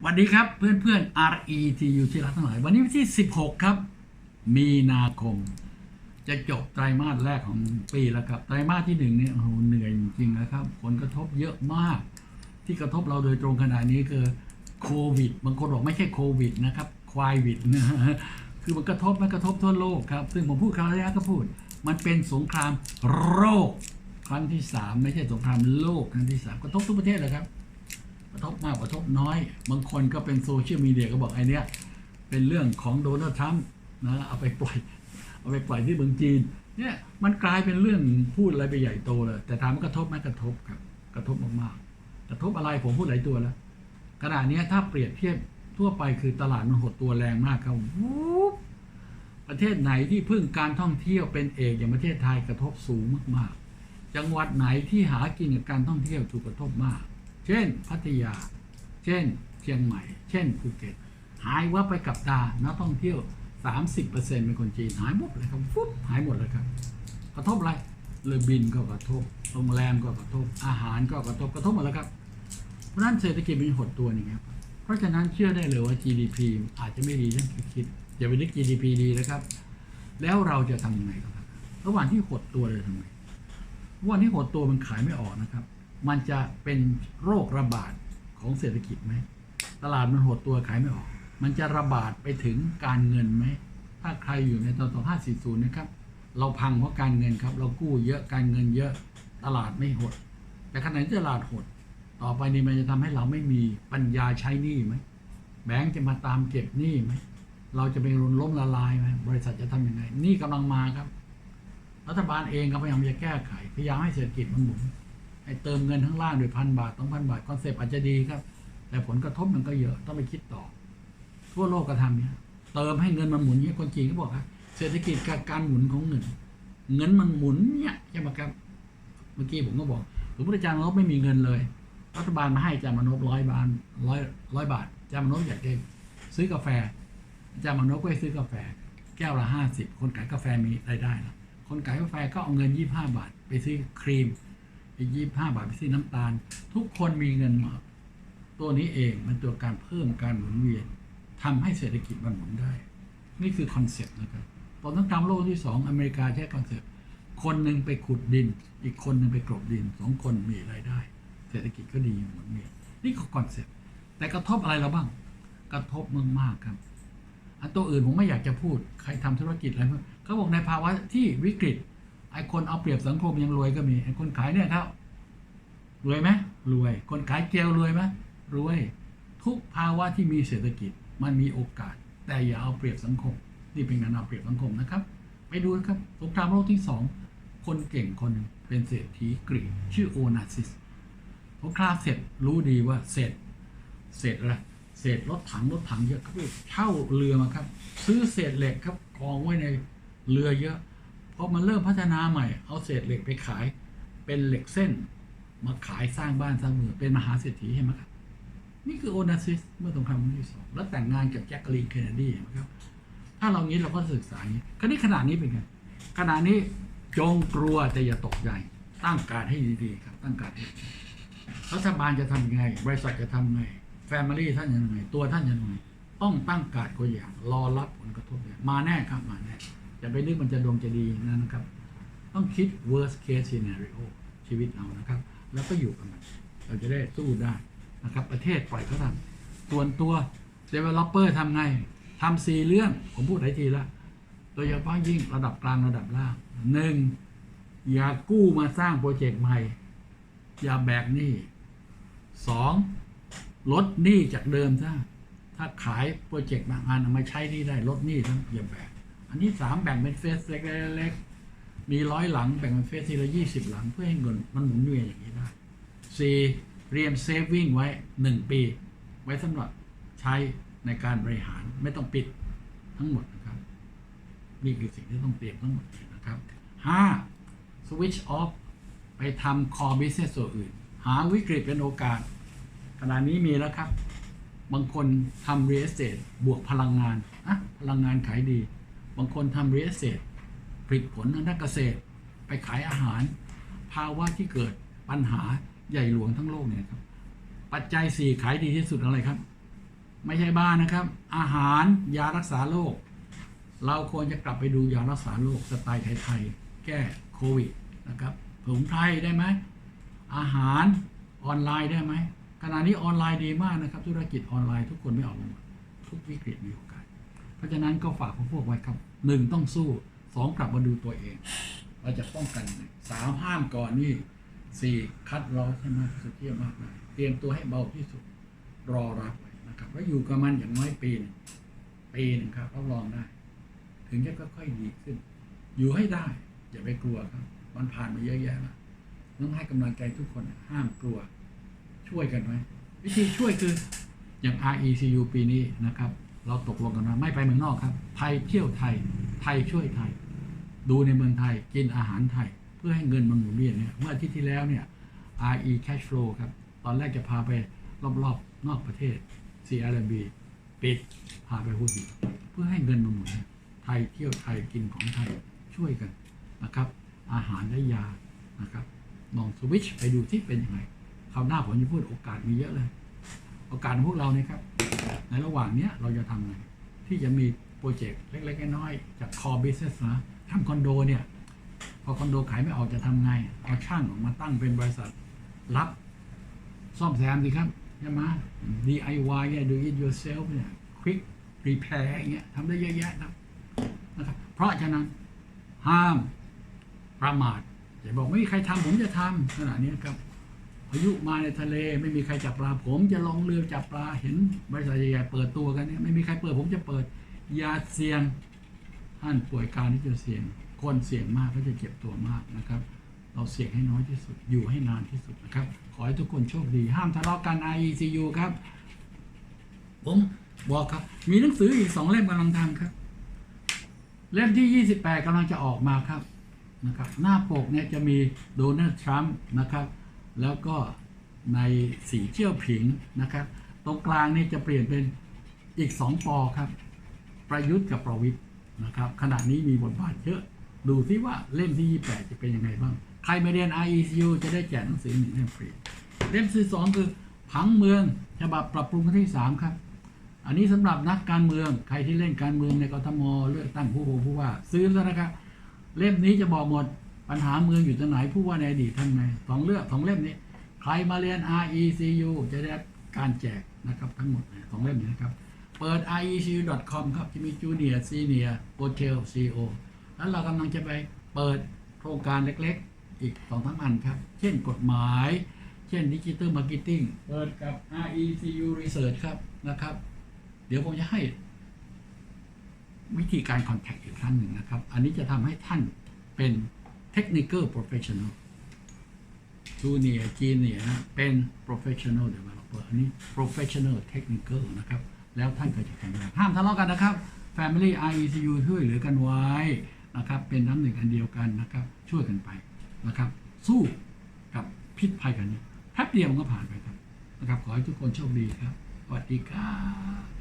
สวัสดีครับเพื่อนเพื่อนๆ RETU ที่รักทั้งหลาย วันนี้วันที่ 16 ครับ มีนาคม จะจบไตรมาสแรกของปีแล้วครับ ไตรมาสที่หนึ่งเนี่ยโอ้โหเหนื่อยจริงๆนะครับ ผลกระทบเยอะมาก ที่กระทบเราโดยตรงขนาดนี้คือโควิด บางคนบอกไม่ใช่โควิดนะครับควายวิดนะคือมันกระทบมันกระทบทั่วโลกครับ ซึ่งผมพูดคราวแรกก็พูด มันเป็นสงครามโรคครั้งที่สามไม่ใช่สงครามโลกครั้งที่สามกระทบทุกประเทศเลยครับ ทบมากกระทบน้อย บางคนก็เป็นโซเชียลมีเดียก็บอกไอ้เนี้ยเป็นเรื่องของโดนัลด์ทรัมป์นะเอาไปปล่อยเอาไปปล่อยที่เมืองจีนเนี่ยมันกลายเป็นเรื่องพูดอะไรไปใหญ่โตเลย แต่ถามกระทบไหมกระทบครับ กระทบมากๆกระทบอะไรผมพูดหลายตัวแล้วขณะนี้ถ้าเปรียบเทียบทั่วไปคือตลาดมันหดตัวแรงมากครับวูบประเทศไหนที่พึ่งการท่องเที่ยวเป็นเอกอย่างประเทศไทยกระทบสูงมากๆ จังหวัดไหนที่หากินกับการท่องเที่ยวถูกกระทบมาก เช่นพัทยา เช่นเชียงใหม่ เช่นภูเก็ต หายว่าไปกับตานักท่องเที่ยว 30%เป็นคนจีนหายหมดเลยครับฟุ๊บหายหมดเลยครับกระทบอะไรเรือบินก็กระทบโรงแรมก็กระทบ อาหารก็กระทบกระทบหมดแล้วครับ เพราะนั้นเศรษฐกิจมันหดตัวนี่ครับเพราะฉะนั้นเชื่อได้เลยว่า GDP อาจจะไม่ดีเช่นคิดอย่าไปนึก GDP ดีนะครับ แล้วเราจะทำยังไงครับ ระหว่างที่หดตัวเลยทำไงวันนี้หดตัวมันขายไม่ออกนะครับ มันจะเป็นโรคระบาดของเศรษฐกิจไหม ตลาดมันหดตัวขายไม่ออก มันจะระบาดไปถึงการเงินไหม ถ้าใครอยู่ในตอน2540 นะครับ เราพังเพราะการเงินครับ เรากู้เยอะการเงินเยอะตลาดไม่หด แต่ขณะที่ตลาดหด ต่อไปนี้มันจะทำให้เราไม่มีปัญญาใช้หนี้ไหมแบงก์จะมาตามเก็บหนี้ไหมเราจะไปรุนล้มละลายไหมบริษัทจะทำยังไงหนี้กำลังมาครับ รัฐบาลเองก็พยายามจะแก้ไขพยายามให้เศรษฐกิจมันหมุน ให้เติมเงินข้างล่างด้วยพันบาทต้องพันบาทคอนเซปต์อาจจะดีครับ แต่ผลกระทบมันก็เยอะต้องไปคิดต่อ ทั่วโลกก็ทำเนี่ยเติมให้เงินมันหมุนเนี่ยคนจีนก็บอกครับเศรษฐกิจกับการหมุนของเงิน เงินมันหมุนเนี่ยใช่ไหมครับ เมื่อกี้ผมก็บอกสมมติอาจารย์มนพไม่มีเงินเลย รัฐบาลมาให้อาจารย์มนพร้อยบาทร้อยร้อยบาทอาจารย์มนพอยากจะซื้อกาแฟอาจารย์มนพก็ไปซื้อกาแฟ แก้วละห้าสิบคนขายกาแฟมีรายได้นะคนขายกาแฟก็เอาเงินยี่ห้าบาท ไปซื้อครีม อีกยี่ห้าบาทไปซื้อน้ำตาล ทุกคนมีเงินหมดตัวนี้เองมันตัวการเพิ่มการหมุนเวียนทำให้เศรษฐกิจมันหมุนได้ นี่คือคอนเซ็ปต์นะครับตอนสงครามโลกที่สองอเมริกาใช้คอนเซ็ปต์คนหนึ่งไปขุดดิน อีกคนหนึ่งไปกลบดินสองคนมีรายได้ เศรษฐกิจก็ดีหมุนเวียนนี่คือคอนเซ็ปต์แต่กระทบอะไรเราบ้าง กระทบมากมากครับอันตัวอื่นผมไม่อยากจะพูดใครทำธุรกิจอะไรเขาบอกในภาวะที่วิกฤต ไอ้คนเอาเปรียบสังคมยังรวยก็มีไอ้คนขายเนี่ยครับรวยไหมรวย คนขายเจลรวยไหมรวย ทุกภาวะที่มีเศรษฐกิจมันมีโอกาส แต่อย่าเอาเปรียบสังคม นี่เป็นการเอาเปรียบสังคมนะครับ ไปดูนะครับสงครามโลกที่สองคนเก่งคนหนึ่งเป็นเศรษฐีกรีกชื่อโอนาซิสสงครามเสร็จรู้ดีว่าเสร็จเศษอะไรเศษรถถังรถถังเยอะครับเช่าเรือมาครับ ซื้อเศษเหล็กครับกองไว้ในเรือเยอะ พอมันเริ่มพัฒนาใหม่ เอาเศษเหล็กไปขาย เป็นเหล็กเส้น มาขายสร้างบ้านสร้างเมืองเป็นมหาเศรษฐีใช่ไหมครับ นี่คือโอนาซิสเมื่อสงครามโลกที่สองแล้วแต่งงานกับแจ็คกลีนเคนเนดีเห็นไหมครับ ถ้าเรางี้เราก็ศึกษาอย่างนี้คราวนี้ขนาดนี้เป็นไงขนาดนี้จงกลัวแต่อย่าตกใจตั้งการให้ดีๆครับ ตั้งการให้ดีรัฐบาลจะทำยังไง บริษัทจะทำไงแฟมิลี่ท่านยังไงตัวท่านยังไงต้องตั้งการดตัวอย่างรอรับผลกระทบมาแน่ครับมาแน่ อย่าไปนึกมันจะดวงจะดีนะครับ ต้องคิด worst case scenario ชีวิตเรานะครับ แล้วก็อยู่กับมัน เราจะได้สู้ได้นะครับ ประเทศปล่อยเขาทำส่วนตัว developer ทำไงทำสี่เรื่อง ผมพูดหลายทีแล้วโดยเฉพาะยิ่งระดับกลางระดับล่างหนึ่งอย่ากู้มาสร้างโปรเจกต์ใหม่ อย่าแบกหนี้สองลดหนี้จากเดิมซะถ้าขายโปรเจกต์บางอันเอามาใช้หนี่ได้ลดหนี้ทั้งอย่าแบก อันที่สามแบ่งเป็นเฟสเล็กๆมีร้อยหลังแบ่งเป็นเฟสทีละยี่สิบหลังเพื่อให้เงินมันหมุนเวียนอย่างนี้ได้สี่เรียมเซฟวิ่งไว้หนึ่งปี ไว้สำหรับใช้ในการบริหารไม่ต้องปิดทั้งหมดนะครับ นี่คือสิ่งที่ต้องเตรียมทั้งหมดนะครับห้า switch off ไปทำ core business ตัวอื่น หาวิกฤตเป็นโอกาส ขณะนี้มีแล้วครับ บางคนทำ real estate บวกพลังงานอะพลังงานขายดี บางคนทำ real estate ผลิตผลทางด้านเกษตร ไปขายอาหาร ภาวะที่เกิดปัญหาใหญ่หลวงทั้งโลกเนี่ยครับ ปัจจัยสี่ขายดีที่สุดอะไรครับ ไม่ใช่บ้านนะครับ อาหารยารักษาโรคเราควรจะกลับไปดูยารักษาโรคสไตล์ไทยๆแก้โควิดนะครับสมุนไพรได้ไหมอาหารออนไลน์ได้ไหมขณะนี้ออนไลน์ดีมากนะครับ ธุรกิจออนไลน์ทุกคนไม่ออกมาทุกวิกฤตมีโอกาส เพราะฉะนั้นก็ฝากพวกไว้ครับ หนึ่งต้องสู้สองกลับมาดูตัวเอง เราจะป้องกันสามห้ามก่อนนี่สี่คัดรอให้มากสุดเยี่ยมมากเลยเตรียมตัวให้เบาที่สุดรอรับไว้นะครับ แล้วอยู่กับมันอย่างน้อยปีนึงปีหนึ่งครับรับรองได้ ถึงจะค่อยๆดีขึ้น อยู่ให้ได้ อย่าไปกลัวครับ มันผ่านมาเยอะแยะแล้วต้องให้กำลังใจทุกคนห้ามกลัว ช่วยกันไว้วิธีช่วยคืออย่าง RECU ปีนี้นะครับ เราตกลงกันว่าไม่ไปเมืองนอกครับ ไทยเที่ยวไทย ไทยช่วยไทย ดูในเมืองไทย กินอาหารไทย เพื่อให้เงินมันหมุนเวียนเนี่ย เมื่ออาทิตย์ที่แล้วเนี่ย RE Cash Flow ครับ ตอนแรกจะพาไปรอบๆ นอกประเทศ CRB ปิด พาไปฮูดีเพื่อให้เงินมันหมุน ไทยเที่ยวไทย กินของไทย ช่วยกันนะครับ อาหารและยา นะครับ ลองสวิตชไปดูที่เป็นยังไงคราวหน้าผมจะพูดโอกาสมีเยอะเลย โอกาสพวกเราเนี่ยครับ ในระหว่างเนี้ยเราจะทำไงที่จะมีโปรเจกต์เล็กๆน้อยๆจาก core business นะทำคอนโดเนี่ย พอคอนโดขายไม่ออกจะทำไง เอาช่างออกมาตั้งเป็นบริษัทรับซ่อมแซมสิครับใช่ไหม DIY เนี่ย do it yourself เนี่ย quick repair อย่างเงี้ยทำได้เยอะแยะครับนะครับ เพราะฉะนั้นห้ามประมาทอย่าบอกไม่มีใครทำผมจะทำขณะนี้ครับ พายุมาในทะเลไม่มีใครจับปลาผมจะลองเรือจับปลาเห็นบริษัทใหญ่ๆเปิดตัวกันเนี่ยไม่มีใครเปิดผมจะเปิดอย่าเสี่ยงท่านป่วยการที่จะเสี่ยง คนเสี่ยงมากก็จะเจ็บตัวมากนะครับ เราเสี่ยงให้น้อยที่สุดอยู่ให้นานที่สุดนะครับ ขอให้ทุกคนโชคดี ห้ามทะเลาะกัน IECU ครับ ผมบอกครับ มีหนังสืออีกสองเล่มกำลังทำครับ เล่มที่ 28กำลังจะออกมาครับนะครับ หน้าปกเนี่ยจะมีโดนัลด์ทรัมป์นะครับ แล้วก็ในสีเจี้ยวผิงนะครับ ตรงกลางนี่จะเปลี่ยนเป็นอีกสองปอครับ ประยุทธ์กับประวิทย์นะครับ ขณะนี้มีบทบาทเยอะ ดูที่ว่าเล่มที่ 28 จะเป็นยังไงบ้าง ใครมาเรียน IECU จะได้แจกหนังสือหนึ่งเล่มฟรี เล่มที่สองคือผังเมืองฉบับปรับปรุงที่ 3 ครับ อันนี้สำหรับนักการเมือง ใครที่เล่นการเมืองในกทมเลือกตั้งผู้ว่าผู้ว่า ซื้อแล้วนะครับ เล่มนี้จะบอกหมด ปัญหาเมืองอยู่ตรงไหนผู้ว่าในอดีตทำไงสองเลือกสองเล่มนี้ ใครมาเรียน RECU จะได้การแจกนะครับทั้งหมดสองเล่มนี้นะครับ เปิด RECU.com ครับจะมีจูเนียร์ซีเนียร์โฮเทลซีโอแล้วเรากำลังจะไปเปิดโครงการเล็กๆ อีกสองทั้งอันครับ เช่นกฎหมาย เช่นดิจิ t a ลมาร์เก็ตติ้งเปิดกับ RECU Research ครับนะครับ เดี๋ยวผมจะให้วิธีการคอนแทคอีกครั้งหนึ่งนะครับ อันนี้จะทำให้ท่านเป็น เทคนิค a l professional จูเนียจีเนียเป็น professional developer อันนี้ professional technical นะครับ แล้วท่านก็จะแข็งแรงห้ามทะเลาะกันนะครับ family IECU ช่วยเหลือกันไว้นะครับ เป็นน้ำหนึ่งอันเดียวกันนะครับ ช่วยกันไปนะครับ สู้กับพิษภัยกันนี้แป๊บเดียวมันก็ผ่านไปครับนะครับ ขอให้ทุกคนโชคดีครับสวัสดีครับ